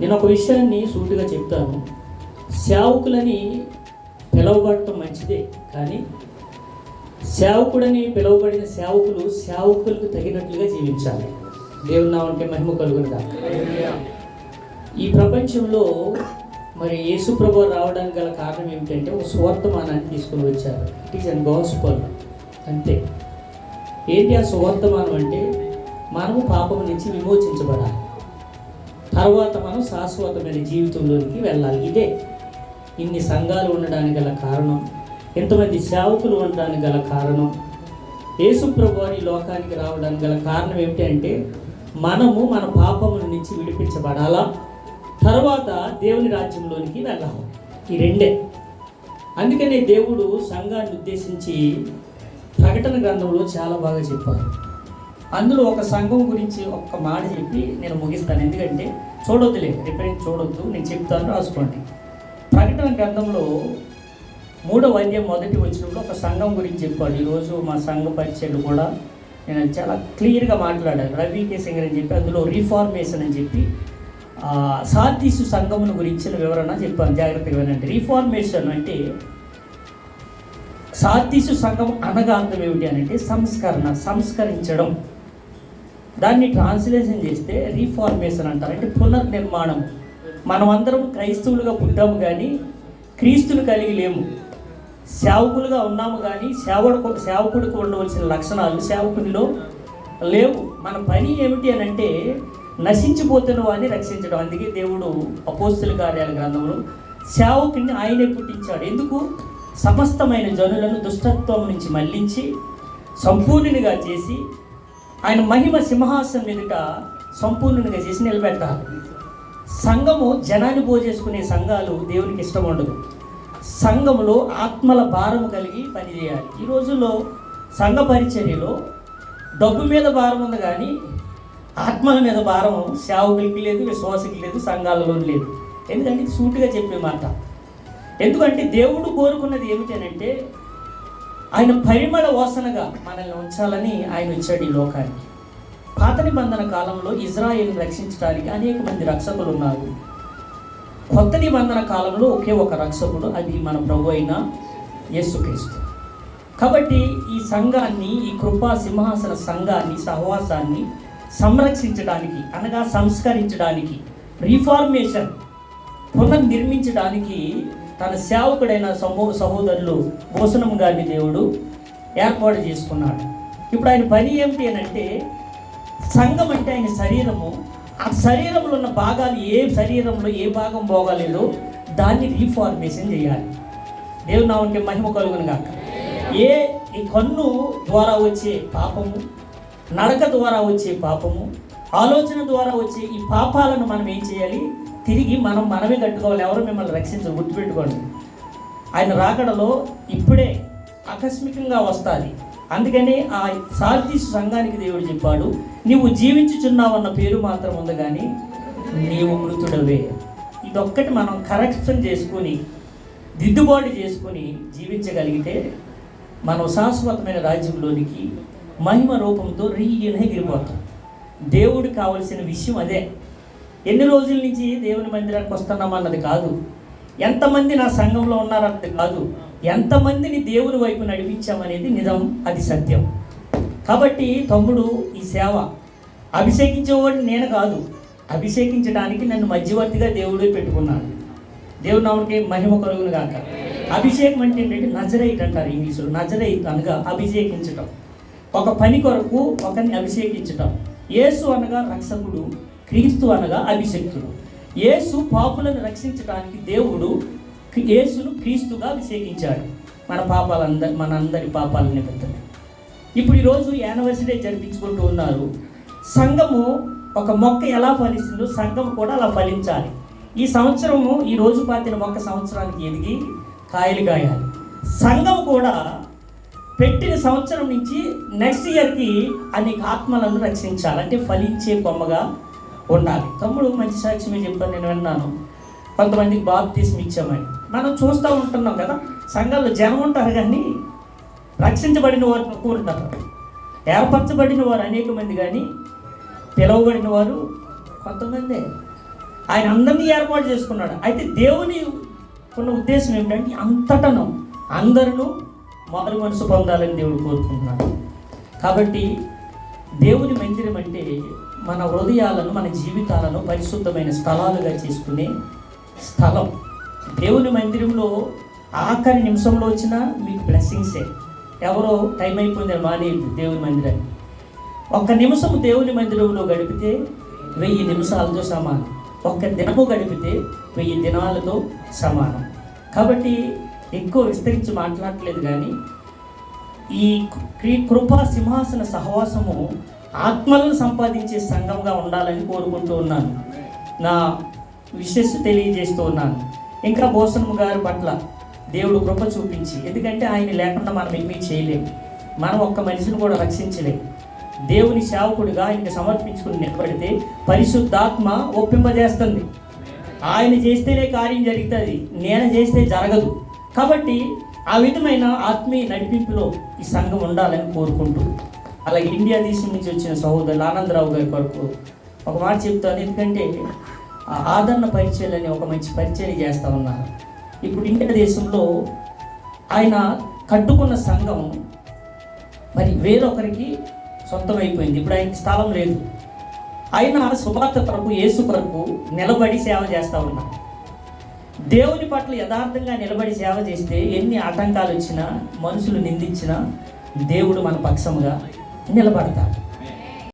నేను ఒక విషయాన్ని సూటిగా చెప్తాను. సేవకులని పిలువబడటం మంచిదే కానీ సేవకుడని పిలువబడిన సేవకులు సేవకులకు తగినట్లుగా జీవించాలి. దేవుని నామంటే మహిమ కలుగునుగా. ఈ ప్రపంచంలో మరి యేసుప్రభు రావడానికి గల కారణం ఏమిటంటే ఒక సువర్తమానాన్ని తీసుకుని వచ్చారు. ఇట్ ఈస్ అండ్ గాస్పల్ అంతే. ఏంటి ఆ సువర్తమానం అంటే మనము పాపం నుంచి విమోచించబడాలి. తర్వాత మనం శాశ్వతమైన జీవితంలోనికి వెళ్ళాలి. ఇదే. ఇన్ని సంఘాలు ఉండడానికి గల కారణం ఎంతమంది సేవకులు ఉండడానికి గల కారణం యేసుప్రభు వారి లోకానికి రావడానికి గల కారణం ఏమిటి అంటే మనము మన పాపముల నుంచి విడిపించబడాలా? తర్వాత దేవుని రాజ్యంలోనికి వెళ్ళాలి. ఈ రెండే. అందుకనే దేవుడు సంఘాన్ని ఉద్దేశించి ప్రకటన గ్రంథంలో చాలా బాగా చెప్పారు అందులో ఒక సంఘం గురించి ఒక్క మాట చెప్పి నేను ముగిస్తాను. ఎందుకంటే చూడొద్దులే రిఫరెన్స్ చూడొద్దు నేను చెప్తాను రాసుకోండి. ప్రకటన గ్రంథంలో మూడవ అధ్యాయం మొదటి వచ్చినప్పుడు ఒక సంఘం గురించి చెప్పాడు. ఈరోజు మా సంఘ పరిచయాలు కూడా నేను చాలా క్లియర్గా మాట్లాడాను. రవి కేసింగ్ అని చెప్పి అందులో రీఫార్మేషన్ అని చెప్పి సాతీసు సార్దీసు సంఘమును గురించిన వివరణ చెప్పాను. జాగ్రత్తగా అంటే రీఫార్మేషన్ అంటే సాతీసు సంఘం అనగా అర్థం ఏమిటి అని అంటే సంస్కరణ సంస్కరించడం. దాన్ని ట్రాన్స్లేషన్ చేస్తే రీఫార్మేషన్ అంటారు. అంటే పునర్నిర్మాణం. మనమందరం క్రైస్తవులుగా పుట్టాము కానీ క్రీస్తులు కలిగి లేము. సేవకులుగా ఉన్నాము కానీ సేవకు సేవకుడికి ఉండవలసిన లక్షణాలు సేవకునిలో లేవు. మన పని ఏమిటి అని అంటే నశించిపోతున్న వాడిని రక్షించడం. అందుకే దేవుడు అపోస్తుల కార్యాల గ్రంథంలో సేవకుని ఆయనే పుట్టించాడు. ఎందుకు? సమస్తమైన జనులను దుష్టత్వం నుంచి మళ్ళించి సంపూర్ణునిగా చేసి ఆయన మహిమ సింహాసనం ఎదుట సంపూర్ణంగా చేసి నిలబెట్టాలి సంఘము జనాన్ని పోజేసుకునే సంఘాలు దేవునికి ఇష్టం ఉండదు. సంఘములో ఆత్మల భారం కలిగి పనిచేయాలి. ఈ రోజుల్లో సంఘ పరిచర్యలో డబ్బు మీద భారం ఉంది కానీ ఆత్మల మీద భారం సేవకులకి లేదు విశ్వాసకి లేదు సంఘాలలో లేదు. ఎందుకంటే సూటిగా చెప్పే మాట. ఎందుకంటే దేవుడు కోరుకున్నది ఏమిటనంటే ఆయన పరిమళ వాసనగా మనల్ని ఉంచాలని ఆయన వచ్చాడు ఈ లోకానికి. పాత నిబంధన కాలంలో ఇజ్రాయేల్ రక్షించడానికి అనేక మంది రక్షకులు ఉన్నారు. కొత్త నిబంధన కాలంలో ఒకే ఒక రక్షకుడు అది మన ప్రభు అయిన యేసుక్రీస్తు కాబట్టి ఈ సంఘాన్ని ఈ కృపా సింహాసన సంఘాన్ని సహవాసాన్ని సంరక్షించడానికి అనగా సంస్కరించడానికి రీఫార్మేషన్ పునర్నిర్మించడానికి తన సేవకుడైన సమూ సహోదరులు భూషణం గారిని దేవుడు ఏర్పాటు చేసుకున్నాడు. ఇప్పుడు ఆయన పని ఏమిటి అని అంటే సంఘం అంటే ఆయన శరీరము. ఆ శరీరంలో ఉన్న భాగాలు ఏ శరీరంలో ఏ భాగం పోగలేదో దాన్ని రీఫార్మేషన్ చేయాలి. దేవుని నామంటే మహిమ కలుగును కాక ఏ ఈ కన్ను ద్వారా వచ్చే పాపము నడక ద్వారా వచ్చే పాపము ఆలోచన ద్వారా వచ్చే ఈ పాపాలను మనం ఏం చేయాలి? తిరిగి మనం మనమే కట్టుకోవాలి. ఎవరు మిమ్మల్ని రక్షించరు. గుర్తుపెట్టుకోండి. ఆయన రాకడలో ఇప్పుడే ఆకస్మికంగా వస్తుంది. అందుకని ఆ సార్దీసు సంఘానికి దేవుడు చెప్పాడు నీవు జీవించుచున్నావన్న పేరు మాత్రం ఉంది కానీ నీవు మృతుడవే. ఇదొక్కటి మనం కరెక్షన్ చేసుకొని దిద్దుబాటు చేసుకొని జీవించగలిగితే మనం శాశ్వతమైన రాజ్యంలోనికి మహిమ రూపంతో రీయనే ఎగిరిపోతాం దేవుడు కావలసిన విషయం అదే. ఎన్ని రోజుల నుంచి దేవుని మందిరానికి వస్తున్నామన్నది కాదు. ఎంతమంది నా సంఘంలో ఉన్నారన్నది కాదు. ఎంతమందిని దేవుని వైపు నడిపించామనేది నిజం అది సత్యం. కాబట్టి తమ్ముడు ఈ సేవ అభిషేకించేవాడు నేను కాదు. అభిషేకించడానికి నన్ను మధ్యవర్తిగా దేవుడే పెట్టుకున్నాడు. దేవుడు నామకి మహిమ కలుగును కాక అభిషేకం అంటే ఏంటంటే నజరైట్ అంటారు ఇంగ్లీషులో. నజరైట్ అనగా అభిషేకించటం. ఒక పని కొరకు ఒకరిని అభిషేకించటం. యేసు అనగా రక్షకుడు. క్రీస్తు అనగా అభిషక్తుడు. యేసు పాపులను రక్షించడానికి దేవుడు యేసును క్రీస్తుగా అభిషేకించాడు. మన పాపాలందరి మన అందరి పాపాల నిమిత్తమే. ఇప్పుడు ఈరోజు యానివర్సరీ జరిపించుకుంటూ ఉన్నారు. సంఘము ఒక మొక్క ఎలా ఫలిస్తుందో సంఘం కూడా అలా ఫలించాలి. ఈ సంవత్సరము ఈ రోజు పాతిన మొక్క సంవత్సరానికి ఎదిగి కాయలు కాయాలి. సంఘం కూడా పెట్టిన సంవత్సరం నుంచి నెక్స్ట్ ఇయర్కి అనేక ఆత్మలను రక్షించాలి. అంటే ఫలించే కొమ్మగా ఉండాలి. తమ్ముడు మంచి సాక్ష్యమే చెప్పాను నేను విన్నాను. కొంతమందికి బాప్తీసం ఇచ్చామని. మనం చూస్తూ ఉంటున్నాం కదా సంఘాల్లో జనం ఉంటారు కానీ రక్షించబడిన వారు తక్కువ ఉంటారు ఏర్పరచబడిన వారు అనేక మంది కానీ పిలువబడిన వారు కొంతమందే. ఆయన అందరినీ ఏర్పాటు చేసుకున్నాడు. అయితే దేవుని ఉన్న ఉద్దేశం ఏమిటంటే అంతటను అందరూ మారు మనసు పొందాలని దేవుడు కోరుకుంటున్నాడు. కాబట్టి దేవుని మందిరం అంటే మన హృదయాలను మన జీవితాలను పరిశుద్ధమైన స్థలాలుగా చేసుకునే స్థలం. దేవుని మందిరంలో ఆఖరి నిమిషంలో వచ్చిన మీకు బ్లెస్సింగ్సే ఎవరో టైం అయిపోయిందని మానేది దేవుని మందిరాన్ని ఒక్క నిమిషం దేవుని మందిరంలో గడిపితే వెయ్యి నిమిషాలతో సమానం. ఒక్క దినము గడిపితే వెయ్యి దినాలతో సమానం. కాబట్టి ఎక్కువ విస్తరించి మాట్లాడట్లేదు కానీ ఈ కృపా సింహాసన సహవాసము ఆత్మలను సంపాదించే సంఘంగా ఉండాలని కోరుకుంటూ ఉన్నాను. నా విషెస్ తెలియజేస్తూ ఉన్నాను. ఇంకా బోసనము గారి పట్ల దేవుడు కృప చూపించి ఎందుకంటే ఆయన లేకుండా మనం ఏమీ చేయలేము. మనం ఒక్క మనిషిని కూడా రక్షించలేము. దేవుని సేవకుడిగా ఇంక సమర్పించుకుని నిలబడితే పరిశుద్ధాత్మ ఒప్పింపజేస్తుంది. ఆయన చేస్తేనే కార్యం జరుగుతుంది నేను చేస్తే జరగదు. కాబట్టి ఆ విధమైన ఆత్మీయ నడిపింపులో ఈ సంఘం ఉండాలని కోరుకుంటూ అలాగే ఇండియా దేశం నుంచి వచ్చిన సహోదరులు ఆనందరావు గారి కొరకు ఒక మాట చెప్తాను. ఎందుకంటే ఆదరణ పరిచయాలు అని ఒక మంచి పరిచయం చేస్తూ ఉన్నారు. ఇప్పుడు ఇండియా దేశంలో ఆయన కట్టుకున్న సంఘం మరి వేరొకరికి సొంతమైపోయింది. ఇప్పుడు ఆయనకి స్థలం లేదు. ఆయన సువార్త కొరకు యేసు కొరకు నిలబడి సేవ చేస్తూ ఉన్నాడు దేవుని పట్ల యథార్థంగా నిలబడి సేవ చేస్తే ఎన్ని ఆటంకాలు వచ్చినా మనుషులు నిందించినా దేవుడు మన పక్షముగా నిలబడతారు.